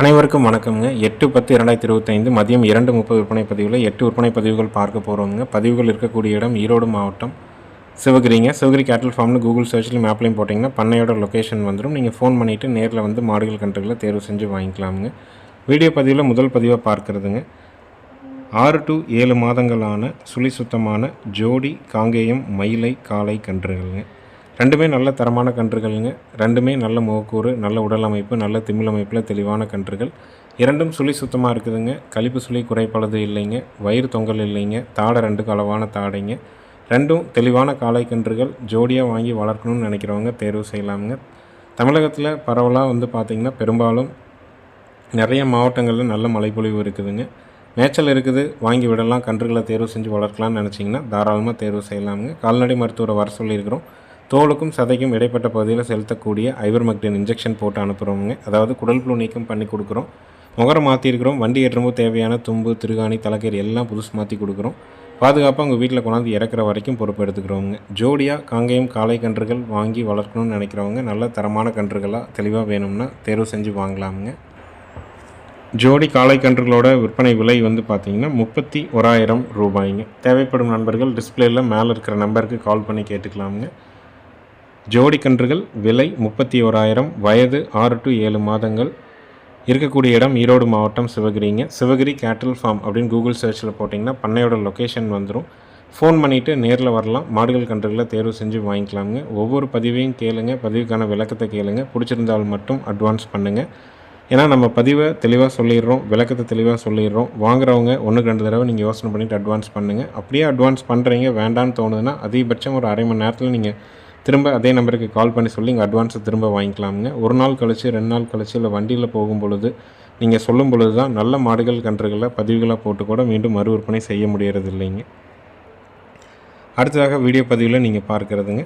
அனைவருக்கும் வணக்கம்ங்க. எட்டு பத்து இரண்டாயிரத்தி இருபத்தைந்து மதியம் இரண்டு முப்பது விற்பனை பதிவில் எட்டு விற்பனை பதிவுகள் பார்க்க போகிறோம்ங்க பதிவுகள் இருக்கக்கூடிய இடம் ஈரோடு மாவட்டம் சிவகிரிங்க. சிவகிரி கேட்டல் ஃபார்ம்னு கூகுள் சர்ச்லையும் மேப்லையும் போட்டிங்கன்னா பண்ணையோட லொக்கேஷன் வந்துடும் நீங்கள் ஃபோன் பண்ணிவிட்டு நேரில் வந்து மாடுகள் கன்றுகளை தேர்வு செஞ்சு வாங்கிக்கலாமுங்க. வீடியோ பதிவில் முதல் பதிவாக பார்க்குறதுங்க. ஆறு டு ஏழு மாதங்களான சுழி சுத்தமான ஜோடி காங்கேயம் மயிலை காளை கன்றுகள்ங்க. ரெண்டுமே நல்ல தரமான கன்றுகள்ங்க. ரெண்டுமே நல்ல முகக்கூறு நல்ல உடல் அமைப்பு நல்ல திமிழ் அமைப்பில் தெளிவான கன்றுகள். இரண்டும் சுழி சுத்தமாக இருக்குதுங்க. கழிப்பு சுழி குறைப்பளது இல்லைங்க. வயிறு தொங்கல் இல்லைங்க. தாடை ரெண்டுக்கு அளவான தாடைங்க. ரெண்டும் தெளிவான காளை கன்றுகள். ஜோடியாக வாங்கி வளர்க்கணும்னு நினைக்கிறவங்க தேர்வு செய்யலாமுங்க. தமிழகத்தில் பரவலாக வந்து பார்த்திங்கன்னா பெரும்பாலும் நிறைய மாவட்டங்களில் நல்ல மழைப்பொழிவு இருக்குதுங்க. மேய்ச்சல் இருக்குது. வாங்கி விடலாம். கன்றுகளை தேர்வு செஞ்சு வளர்க்கலாம்னு நினச்சிங்கன்னா தாராளமாக தேர்வு செய்யலாமுங்க. கால்நடை மருத்துவரை வர சொல்லியிருக்கிறோம். தோலுக்கும் சதைக்கும் இடைப்பட்ட பகுதியில் செலுத்தக்கூடிய ஐவர்மெக்டின் இன்ஜெக்ஷன் போட்டு அனுப்புகிறோமுங்க அதாவது குடல் புழு நீக்கம் பண்ணி கொடுக்குறோம். முகரம் மாற்றிருக்கிறோம் வண்டி ஏற்றும்போது தேவையான தும்பு திருகாணி தலைக்கறி எல்லாம் புதுசு மாற்றி கொடுக்குறோம். பாதுகாப்பாக உங்கள் வீட்டில் கொண்டாந்து இறக்குற வரைக்கும் பொறுப்பு எடுத்துக்கிறோங்க ஜோடியாக காங்கேயம் காளை கன்றுகள் வாங்கி வளர்க்கணும்னு நினைக்கிறவங்க நல்ல தரமான கன்றுகளாக தெளிவாக வேணும்னா தேர்வு செஞ்சு வாங்கலாமுங்க. ஜோடி காளை கன்றுகளோட விற்பனை விலை வந்து பார்த்தீங்கன்னா முப்பத்தி ஓராயிரம் ரூபாய்ங்க. தேவைப்படும் நண்பர்கள் டிஸ்பிளேயில் மேலே இருக்கிற நம்பருக்கு கால் பண்ணி கேட்டுக்கலாமுங்க. ஜோடி கன்றுகள் விலை முப்பத்தி ஓராயிரம் வயது ஆறு டு ஏழு மாதங்கள். இருக்கக்கூடிய இடம் ஈரோடு மாவட்டம் சிவகிரிங்க. சிவகிரி கேட்டில் ஃபார்ம் அப்படின்னு கூகுள் சர்ச்சில் போட்டிங்கன்னா பண்ணையோட லொக்கேஷன் வந்துடும் ஃபோன் பண்ணிவிட்டு நேரில் வரலாம். மாடுகள் கன்றுகளை தேர்வு செஞ்சு வாங்கிக்கலாமுங்க. ஒவ்வொரு பதிவையும் கேளுங்க. பதிவுக்கான விளக்கத்தை கேளுங்க. பிடிச்சிருந்தால் மட்டும் அட்வான்ஸ் பண்ணுங்கள் ஏன்னா நம்ம பதிவை தெளிவாக சொல்லிடுறோம். விளக்கத்தை தெளிவாக சொல்லிடுறோம். வாங்குறவங்க ஒன்றுக்கு ரெண்டு தடவை நீங்கள் யோசனை பண்ணிவிட்டு அட்வான்ஸ் பண்ணுங்கள் அப்படியே அட்வான்ஸ் பண்ணுறீங்க வேண்டான்னு தோணுதுன்னா அதிகபட்சம் ஒரு அரை மணி நேரத்தில் நீங்கள் திரும்ப அதே நம்பருக்கு கால் பண்ணி சொல்லி இங்கே அட்வான்ஸை திரும்ப வாங்கிக்கலாமுங்க. ஒரு நாள் கழிச்சு ரெண்டு நாள் கழிச்சு இல்லை வண்டியில் போகும் பொழுது நீங்கள் சொல்லும் பொழுது தான் நல்ல மாடுகள் கன்றுகளை பதிவுகளாக போட்டு கூட மீண்டும் மறு விற்பனை செய்ய முடியறது இல்லைங்க அடுத்ததாக வீடியோ பதிவில் நீங்கள் பார்க்குறதுங்க.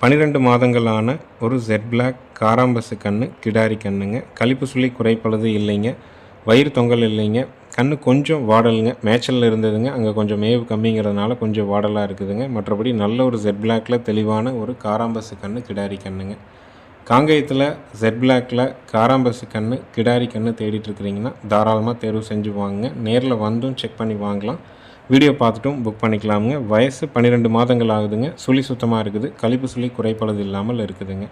பன்னிரெண்டு மாதங்களான ஒரு ஜெட் பிளாக் காராம்பசு கன்று கிடாரி கண்ணுங்க. கழிப்பு சொல்லி குறைப்பளது இல்லைங்க. வயிறு தொங்கல் இல்லைங்க. கண்ணு கொஞ்சம் வாடலுங்க. மேட்சலில் இருந்ததுங்க. அங்கே கொஞ்சம் மேவு கம்மிங்கிறதுனால கொஞ்சம் வாடலாக இருக்குதுங்க. மற்றபடி நல்ல ஒரு ஜெட் பிளாக்கில் தெளிவான ஒரு காராம்பசு கன்று கிடாரி கண்ணுங்க. காங்கேயத்தில் ஜெட் பிளாக்கில் காராம்பசு கன்று கிடாரி கன்று தேடிட்டு இருக்கிறீங்கன்னா தாராளமாக தேர்வு செஞ்சு வாங்குங்க. நேரில் வந்தும் செக் பண்ணி வாங்கலாம். வீடியோ பார்த்துட்டும் புக் பண்ணிக்கலாமுங்க. வயசு பன்னிரெண்டு மாதங்கள் ஆகுதுங்க. சுழி சுத்தமாக இருக்குது. கழிப்பு சுழி குறைப்பளது இல்லாமல் இருக்குதுங்க.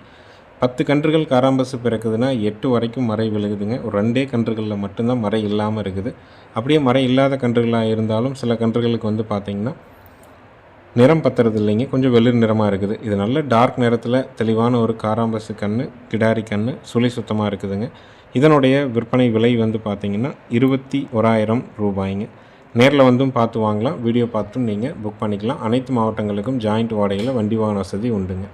பத்து கன்றுகள் காராம்பசு பிறக்குதுன்னா எட்டு வரைக்கும் மறை விழுகுதுங்க. ஒரு ரெண்டே கன்றுகளில் மட்டும்தான் மறை இல்லாமல் இருக்குது. அப்படியே மறை இல்லாத கன்றுகளாக இருந்தாலும் சில கன்றுகளுக்கு வந்து பார்த்திங்கன்னா நிறம் பத்துறது இல்லைங்க. கொஞ்சம் வெளிர் நிறமாக இருக்குது. இது நல்ல டார்க் நிறத்தில் தெளிவான ஒரு காராம்பசு கன்று கிடாரி கன்று சுழி சுத்தமாக இருக்குதுங்க. இதனுடைய விற்பனை விலை வந்து பார்த்திங்கன்னா இருபத்தி ஓராயிரம் ரூபாய்ங்க. நேரில் வந்தும் பார்த்து வாங்கலாம். வீடியோ பார்த்தும் நீங்கள் புக் பண்ணிக்கலாம். அனைத்து மாவட்டங்களுக்கும் ஜாயிண்ட் வாடகையில் வண்டி வாகன வசதி உண்டுங்க.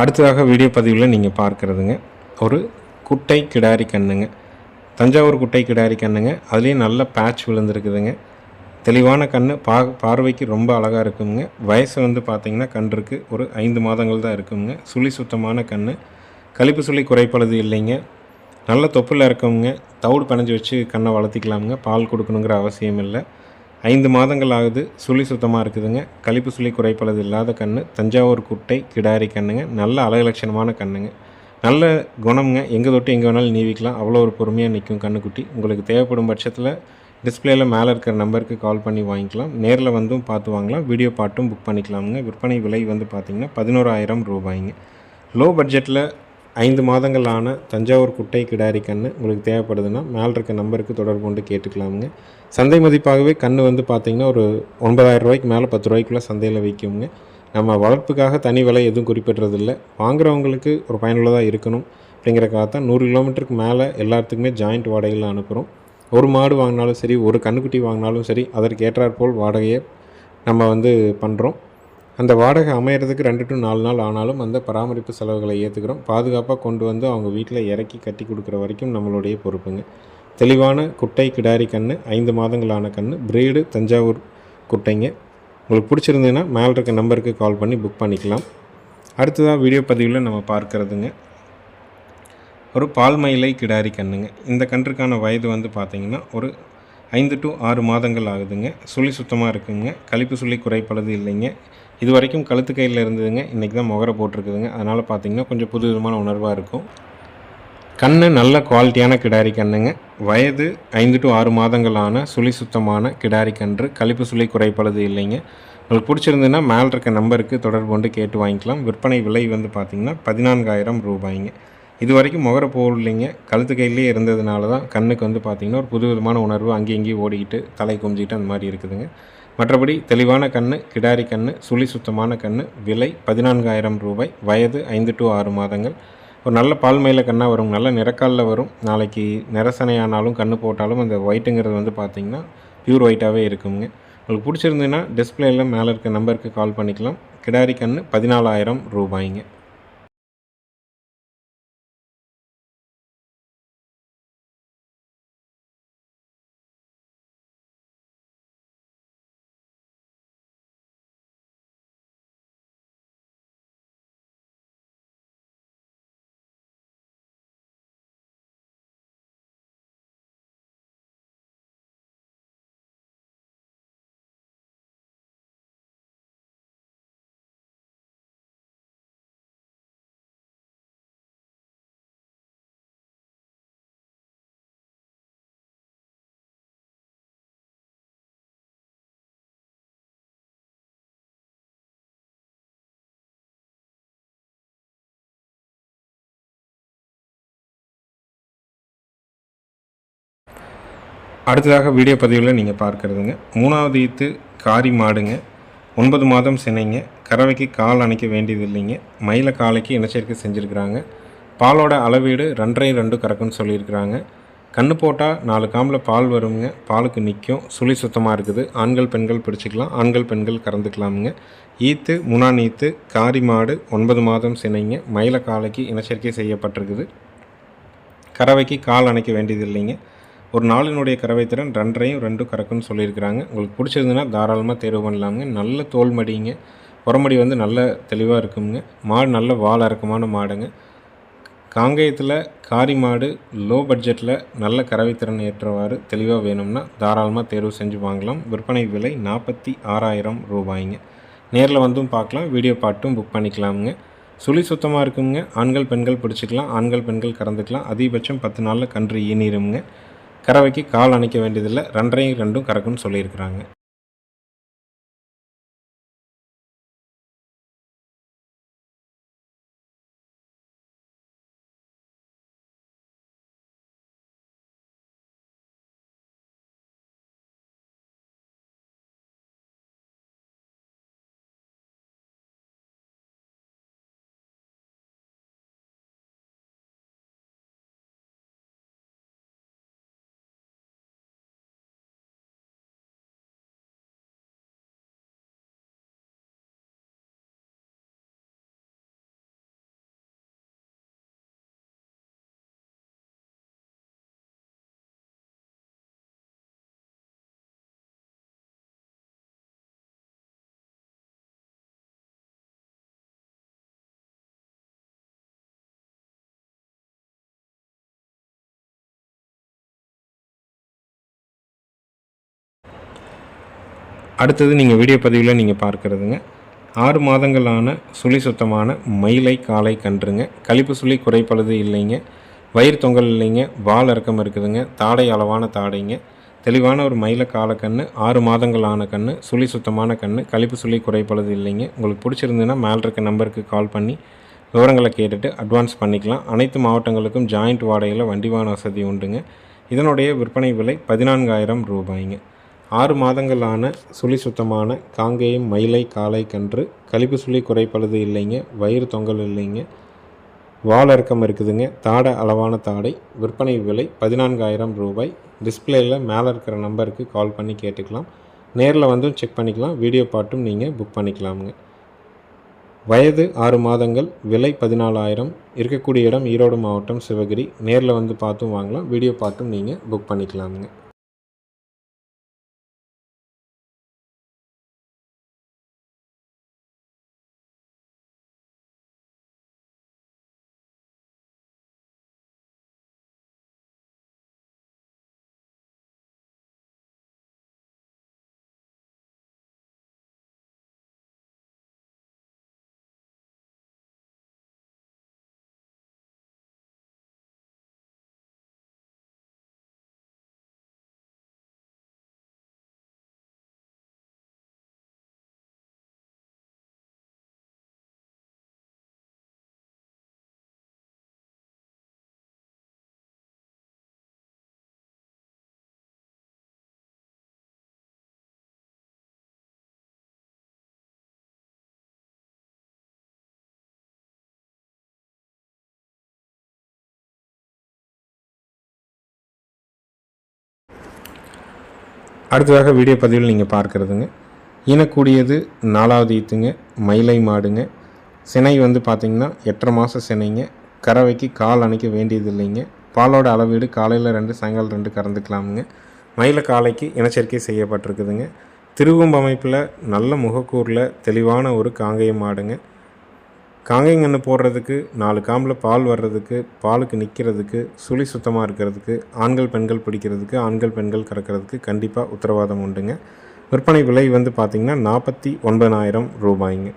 அடுத்ததாக வீடியோ பதிவில் நீங்கள் பார்க்குறதுங்க. ஒரு குட்டை கிடாரி கண்ணுங்க. தஞ்சாவூர் குட்டை கிடாரி கண்ணுங்க. அதுலேயும் நல்ல பேட்ச் விழுந்துருக்குதுங்க. தெளிவான கண் பா பார்வைக்கு ரொம்ப அழகாக இருக்குங்க. வயசு வந்து பார்த்திங்கன்னா கன்றுக்கு ஒரு ஐந்து மாதங்கள் தான் இருக்குங்க. சுழி சுத்தமான கண் கழிப்பு சுழி குறைப்பழுது இல்லைங்க. நல்ல தொப்பில் இருக்கவங்க தவிடு பிணைஞ்சி வச்சு கண்ணை வளர்த்திக்கலாமுங்க. பால் கொடுக்கணுங்கிற அவசியம் இல்லை. ஐந்து மாதங்கள் ஆகுது சுழி சுத்தமாக இருக்குதுங்க. கழிப்பு சுழி குறைப்பளது இல்லாத கன்று தஞ்சாவூர் குட்டை கிடாரி கண்ணுங்க. நல்ல அழகலட்சணமான கண்ணுங்க. நல்ல குணம்ங்க. எங்கே தொட்டு எங்கே வேணாலும் நீவிக்கலாம். அவ்வளோ ஒரு பொறுமையாக நிற்கும் கண்ணுக்குட்டி. உங்களுக்கு தேவைப்படும் பட்சத்தில் டிஸ்பிளேயில் மேலே இருக்கிற நம்பருக்கு கால் பண்ணி வாங்கிக்கலாம். நேரில் வந்தும் பார்த்து வாங்கலாம். வீடியோ பாட்டும் புக் பண்ணிக்கலாமுங்க. விற்பனை விலை வந்து பார்த்திங்கன்னா பதினோராயிரம் ரூபாய்ங்க. லோ பட்ஜெட்டில் ஐந்து மாதங்களான தஞ்சாவூர் குட்டை கிடாரி கன்று உங்களுக்கு தேவைப்படுதுன்னா மேலே இருக்க நம்பருக்கு தொடர்பு கொண்டு கேட்டுக்கலாமுங்க. சந்தை மதிப்பாகவே கன்று வந்து பார்த்திங்கன்னா ஒரு ஒன்பதாயிரம் ரூபாய்க்கு மேலே பத்து ரூபாய்க்குள்ளே சந்தையில் விற்குங்க. நம்ம வளர்ப்புக்காக தனி விலை எதுவும் குறிப்பிட்றதில்ல. வாங்குறவங்களுக்கு ஒரு பயனுள்ளதாக இருக்கணும் அப்படிங்கிறக்காக தான் நூறு கிலோமீட்டருக்கு மேலே எல்லாத்துக்குமே ஜாயிண்ட் வாடகையில் அனுப்புகிறோம் ஒரு மாடு வாங்கினாலும் சரி ஒரு கன்றுக்குட்டி வாங்கினாலும் சரி அதற்கு ஏற்றாற்போல் வாடகையை நம்ம வந்து பண்ணுறோம் அந்த வாடகை அமையிறதுக்கு ரெண்டு டு நாலு நாள் ஆனாலும் அந்த பராமரிப்பு செலவுகளை ஏற்றுக்கிறோம் பாதுகாப்பாக கொண்டு வந்து அவங்க வீட்டில் இறக்கி கட்டி கொடுக்குற வரைக்கும் நம்மளுடைய பொறுப்புங்க. தெளிவான குட்டை கிடாரி கன்று ஐந்து மாதங்களான கன்று பிரீடு தஞ்சாவூர் குட்டைங்க. உங்களுக்கு பிடிச்சிருந்ததுன்னா மேலே இருக்க நம்பருக்கு கால் பண்ணி புக் பண்ணிக்கலாம். அடுத்ததாக வீடியோ பதிவில் நம்ம பார்க்குறதுங்க. ஒரு பால்மயிலை கிடாரி கன்றுங்க இந்த கன்றுக்கான வயது வந்து பார்த்திங்கன்னா ஒரு ஐந்து டு ஆறு மாதங்கள் ஆகுதுங்க. சுழி சுத்தமாக இருக்குங்க. கழிப்பு சுழி குறைப்பளது இல்லைங்க. இது வரைக்கும் கழுத்து கையில் இருந்ததுங்க. இன்றைக்கி தான் முகரை போட்டிருக்குதுங்க. அதனால் பார்த்திங்கன்னா கொஞ்சம் புது விதமான உணர்வாக இருக்கும். கண் நல்ல குவாலிட்டியான கிடாரி கண்ணுங்க. வயது ஐந்து டு ஆறு மாதங்களான சுழி சுத்தமான கிடாரி கன்று. கழிப்பு சுழி குறைப்பளது இல்லைங்க. உங்களுக்கு பிடிச்சிருந்ததுன்னா மேலே இருக்க நம்பருக்கு தொடர்பு கொண்டு கேட்டு வாங்கிக்கலாம். விற்பனை விலை வந்து பார்த்திங்கன்னா பதினான்காயிரம் ரூபாய்ங்க. இது வரைக்கும் முகர போடலைங்க கழுத்து கையிலேயே இருந்ததுனால தான் கண்ணுக்கு வந்து பார்த்திங்கன்னா ஒரு புது விதமான உணர்வு அங்கேயும் இங்கேயும் ஓடிக்கிட்டு தலை குமிஞ்சிக்கிட்டு அந்த மாதிரி இருக்குதுங்க. மற்றபடி தெளிவான கண் கிடாரி கண் சுழி சுத்தமான கண் விலை பதினான்காயிரம் ரூபாய் வயது ஐந்து டு ஆறு மாதங்கள். ஒரு நல்ல பால் மயில கண்ணாக வரும் நல்ல நிறக்காலில் வரும். நாளைக்கு நிறசனையானாலும் கண்ணு போட்டாலும் அந்த ஒயிட்டுங்கிறது வந்து பார்த்திங்கன்னா பியூர் ஒயிட்டாகவே இருக்குங்க. உங்களுக்கு பிடிச்சிருந்துன்னா டிஸ்பிளேயில் மேலே இருக்க நம்பருக்கு கால் பண்ணிக்கலாம். கிடாரி கண் பதினாலாயிரம் ரூபாய்ங்க. அடுத்ததாக வீடியோ பதிவில் நீங்கள் பார்க்குறதுங்க. மூணாவது ஈத்து காரி மாடுங்க. ஒன்பது மாதம் சினைங்க. கறவைக்கு கால் அணைக்க வேண்டியது இல்லைங்க மயில காலைக்கு இனச்சேர்க்கை செஞ்சுருக்கிறாங்க. பாலோட அளவீடு ரெண்டரை ரெண்டு கறக்குன்னு சொல்லியிருக்கிறாங்க. கண்ணு போட்டால் நாலு காம்பில் பால் வருங்க. பாலுக்கு நிற்கும் சுழி சுத்தமாக இருக்குது. ஆண்கள் பெண்கள் பிடிச்சிக்கலாம். ஆண்கள் பெண்கள் கறந்துக்கலாமுங்க. ஈத்து முனான் ஈத்து காரி மாடு ஒன்பது மாதம் சினைங்க. மயில காலைக்கு இனச்சேர்க்கை செய்யப்பட்டிருக்குது. கறவைக்கு கால் அணைக்க வேண்டியது இல்லைங்க ஒரு நாளினுடைய கறவை திறன் ரெண்டரையும் ரெண்டும் கறக்குன்னு சொல்லியிருக்கிறாங்க. உங்களுக்கு பிடிச்சிருந்துன்னா தாராளமாக தேர்வு பண்ணலாமுங்க. நல்ல தோல் மடிங்க. புறமடி வந்து நல்ல தெளிவாக இருக்குங்க மாடு நல்ல வால் இறக்கமான மாடுங்க. காங்கேயத்தில் காரி மாடு லோ பட்ஜெட்டில் நல்ல கறவை திறன் ஏற்றவாறு தெளிவாக வேணும்னா தாராளமாக தேர்வு செஞ்சு வாங்கலாம். விற்பனை விலை நாற்பத்தி ஆறாயிரம் ரூபாய்ங்க. நேரில் வந்தும் பார்க்கலாம். வீடியோ பாட்டும் புக் பண்ணிக்கலாமுங்க. சுழி சுத்தமாக இருக்குங்க ஆண்கள் பெண்கள் பிடிச்சிக்கலாம். ஆண்கள் பெண்கள் கறந்துக்கலாம். அதிகபட்சம் பத்து நாளில் கன்று ஈனிருங்க கறவைக்கு கால் அணைக்க வேண்டியதில்லை ரெண்டரையும் ரெண்டும் கறக்குன்னு சொல்லியிருக்கிறாங்க. அடுத்தது நீங்கள் வீடியோ பதிவில் நீங்கள் பார்க்குறதுங்க. ஆறு மாதங்களான சுழி சுத்தமான மயிலை காலை கன்றுங்க. கழிப்பு சுழி குறைப்பழுது இல்லைங்க. வயிறு தொங்கல் இல்லைங்க. வால் இறக்கம் இருக்குதுங்க. தாடை அளவான தாடைங்க. தெளிவான ஒரு மயில காலக்கன்று ஆறு மாதங்களான கண்ணு கன்று சுழி சுத்தமான கன்று கழிப்பு சுழி குறைப்பழுது இல்லைங்க. உங்களுக்கு பிடிச்சிருந்துன்னா மேல் இருக்க நம்பருக்கு கால் பண்ணி விவரங்களை கேட்டுட்டு அட்வான்ஸ் பண்ணிக்கலாம். அனைத்து மாவட்டங்களுக்கும் ஜாயிண்ட் வாடகையில் வண்டிவான வசதி உண்டுங்க. இதனுடைய விற்பனை விலை பதினான்காயிரம் ரூபாய்ங்க. ஆறு மாதங்களான சுழி சுத்தமான காங்கேயம் மயிலை காலை கன்று கழிப்பு சுழி குறைப்பழுது இல்லைங்க வயிறு தொங்கல் இல்லைங்க வால் இறக்கம் இருக்குதுங்க தாடை அளவான தாடை விற்பனை விலை பதினான்காயிரம் ரூபாய். டிஸ்பிளேயில் மேலே இருக்கிற நம்பருக்கு கால் பண்ணி கேட்டுக்கலாம். நேரில் வந்தும் செக் பண்ணிக்கலாம். வீடியோ பாட்டும் நீங்கள் புக் பண்ணிக்கலாமுங்க. வயது ஆறு மாதங்கள் விலை பதினாலாயிரம். இருக்கக்கூடிய இடம் ஈரோடு மாவட்டம் சிவகிரி. நேரில் வந்து பார்த்தும் வாங்கலாம். வீடியோ பார்த்தும் நீங்கள் புக் பண்ணிக்கலாமுங்க. அடுத்ததாக வீடியோ பதிவில் நீங்கள் பார்க்குறதுங்க. இனக்கூடியது நாலாவது ஈத்துங்க மயிலை மாடுங்க. சினை வந்து பார்த்திங்கன்னா எட்டரை மாத சினைங்க. கறவைக்கு கால் அணைக்க வேண்டியது இல்லைங்க பாலோட அளவீடு காலையில் ரெண்டு சாயங்காலம் ரெண்டு கறந்துக்கலாமுங்க. மயில காலைக்கு இனச்சரிக்கை செய்யப்பட்டிருக்குதுங்க. திருவம்பு அமைப்பில் நல்ல முகக்கூரில் தெளிவான ஒரு காங்கேயம் மாடுங்க. காங்கைங்கன்று போடுறதுக்கு நாலு காம்பில் பால் வர்றதுக்கு பாலுக்கு நிற்கிறதுக்கு சுழி சுத்தமாக இருக்கிறதுக்கு ஆண்கள் பெண்கள் பிடிக்கிறதுக்கு ஆண்கள் பெண்கள் கறக்கிறதுக்கு கண்டிப்பாக உத்தரவாதம் உண்டுங்க. விற்பனை விலை வந்து பார்த்திங்கன்னா நாற்பத்தி ஒன்பதாயிரம் ரூபாய்ங்க.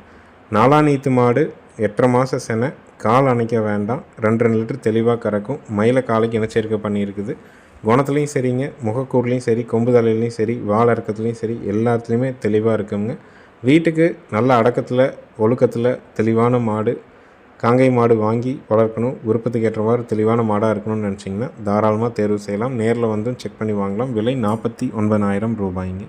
நாலாநீத்து மாடு எட்டரை மாத செனை கால் அணைக்க வேண்டாம். ரெண்டு ரெண்டு லிட்டர் தெளிவாக கறக்கும். மயில காலைக்கு இனச்சேர்க்கை பண்ணியிருக்குது. குணத்துலேயும் சரிங்க முகக்கூர்லேயும் சரி கொம்பு தலையிலையும் சரி வாழ இறக்கத்துலேயும் சரி எல்லாத்துலேயுமே தெளிவாக இருக்குங்க. வீட்டுக்கு நல்ல அடக்கத்தில் ஒழுக்கத்தில் தெளிவான மாடு காங்கை மாடு வாங்கி வளர்க்கணும். விருப்பத்துக்கு மாதிரி தெளிவான மாடாக இருக்கணும்னு நினச்சிங்கன்னா தாராளமாக தேர்வு செய்யலாம். நேரில் வந்தும் செக் பண்ணி வாங்கலாம். விலை நாற்பத்தி ஒன்பதாயிரம் ரூபாய்ங்க.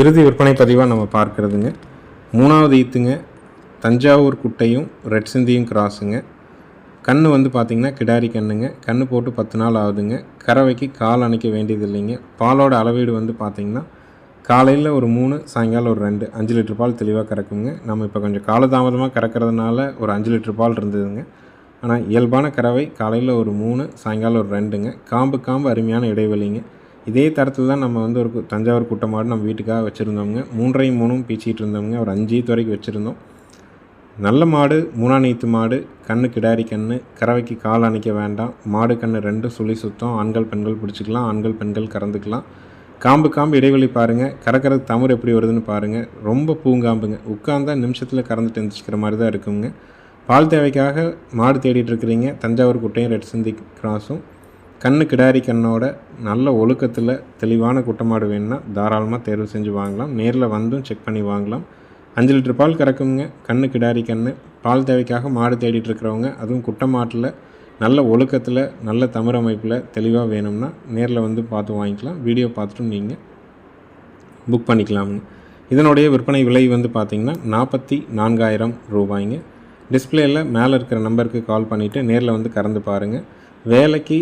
இறுதி விற்பனை பதிவாக நம்ம பார்க்குறதுங்க. மூணாவது ஈத்துங்க தஞ்சாவூர் குட்டையும் ரெட் சிந்தியும் கிராஸுங்க. கன்று வந்து பார்த்திங்கன்னா கிடாரி கண்ணுங்க. கன்று போட்டு பத்து நாள் ஆகுதுங்க. கறவைக்கு கால் அணைக்க வேண்டியது இல்லைங்க பாலோட அளவீடு வந்து பார்த்திங்கன்னா காலையில் ஒரு மூணு சாயங்காலம் ஒரு ரெண்டு. அஞ்சு லிட்டர் பால் தெளிவாக கறக்குங்க. நம்ம இப்போ கொஞ்சம் காலதாமதமாக கறக்கிறதுனால ஒரு அஞ்சு லிட்டர் பால் இருந்ததுங்க. ஆனால் இயல்பான கறவை காலையில் ஒரு மூணு சாயங்காலம் ஒரு ரெண்டுங்க. காம்பு காம்பு அருமையான இடைவெளிங்க. இதே தரத்தில் தான் நம்ம வந்து ஒரு தஞ்சாவூர் குட்டை மாடு நம்ம வீட்டுக்காக வச்சுருந்தோங்க மூன்றையும் மூணும் பீச்சிட்டு இருந்தோங்க ஒரு அஞ்சு வரைக்கும் வச்சுருந்தோம். நல்ல மாடு மூணாநீத்து மாடு கண்ணு கிடாரி கண்ணு கறவைக்கு கால் அணைக்க வேண்டாம். மாடு கண்ணு ரெண்டும் சுழி சுத்தம் ஆண்கள் பெண்கள் பிடிச்சிக்கலாம் ஆண்கள் பெண்கள் கறந்துக்கலாம். காம்பு காம்பு இடைவெளி பாருங்கள் கறக்கிறது தமிழ் எப்படி வருதுன்னு பாருங்கள் ரொம்ப பூங்காம்புங்க. உட்காந்தா நிமிஷத்தில் கறந்துட்டு எழுந்திரிச்சிக்கிற மாதிரி தான் இருக்குங்க. பால் தேவைக்காக மாடு தேடிட்டு இருக்கிறீங்க. தஞ்சாவூர் குட்டையும் ரெட் சிந்தி கிராஸும். கண்ணு கிடாரி கண்ணோட நல்ல ஒழுக்கத்தில் தெளிவான குட்டமாடு வேணும்னா தாராளமாக தேர்வு செஞ்சு வாங்கலாம். நேரில் வந்தும் செக் பண்ணி வாங்கலாம். அஞ்சு லிட்டர் பால் கறக்குங்க. கண்ணு கிடாரி கண்ணு. பால் தேவைக்காக மாடு தேடிட்டு இருக்கிறவங்க அதுவும் குட்டமாட்டில் நல்ல ஒழுக்கத்தில் நல்ல தமிழ் அமைப்பில் தெளிவாக வேணும்னா நேரில் வந்து பார்த்து வாங்கிக்கலாம். வீடியோ பார்த்துட்டும் நீங்கள் புக் பண்ணிக்கலாம்னு. இதனுடைய விற்பனை விலை வந்து பார்த்திங்கன்னா நாற்பத்தி நான்காயிரம் ரூபாய்ங்க. டிஸ்பிளேயில் மேலே இருக்கிற நம்பருக்கு கால் பண்ணிவிட்டு நேரில் வந்து கறந்து பாருங்கள் வேலைக்கு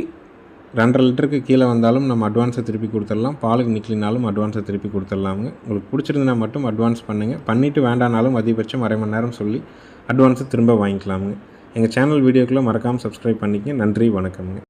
ரெண்டரை லிட்டருக்கு கீழே வந்தாலும் நம்ம அட்வான்ஸை திருப்பி கொடுத்துடலாம். பாலுக்கு நிக்கலினாலும் அட்வான்ஸை திருப்பி கொடுத்துடலாமுங்க. உங்களுக்கு பிடிச்சிருந்தா மட்டும் அட்வான்ஸ் பண்ணுங்கள் பண்ணிவிட்டு வேண்டானாலும் அதிகபட்சம் அரை மணி நேரம் சொல்லி அட்வான்ஸை திரும்ப வாங்கிக்கலாமுங்க. எங்கள் சேனல் வீடியோக்குள்ளே மறக்காமல் சப்ஸ்கிரைப் பண்ணிக்கங்க. நன்றி வணக்கம்ங்க.